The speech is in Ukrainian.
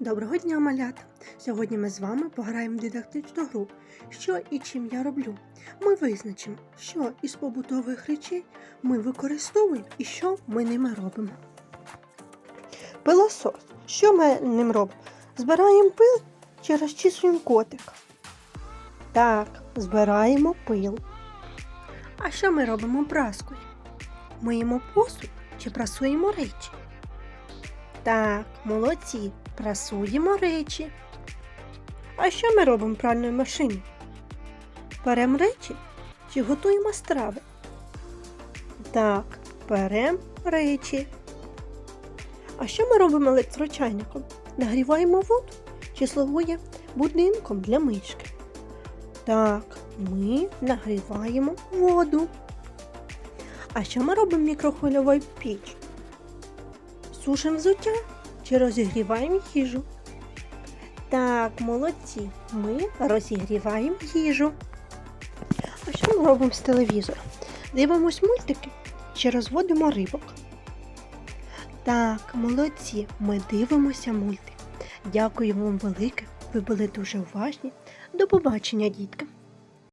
Доброго дня, малята! Сьогодні ми з вами пограємо в дидактичну гру Що і чим я роблю. Ми визначимо, що із побутових речей ми використовуємо і що ми ними робимо. Пилосос. Що ми ним робимо? Збираємо пил чи розчісуємо котик? Так, збираємо пил. А що ми робимо праскою? Миємо посуд чи прасуємо речі? Так, молодці, прасуємо речі. А що ми робимо в пральної машині? Беремо речі чи готуємо страви? Так, беремо речі. А що ми робимо електрочайником? Нагріваємо воду чи слугує будинком для мишки? Так, ми нагріваємо воду. А що ми робимо в мікрохвильовій піч? Сушимо взуття чи розігріваємо їжу? Так, молодці, ми розігріваємо їжу. А що ми робимо з телевізором? Дивимось мультики чи розводимо рибок? Так, молодці, ми дивимося мультик. Дякую вам велике, ви були дуже уважні. До побачення, дітки!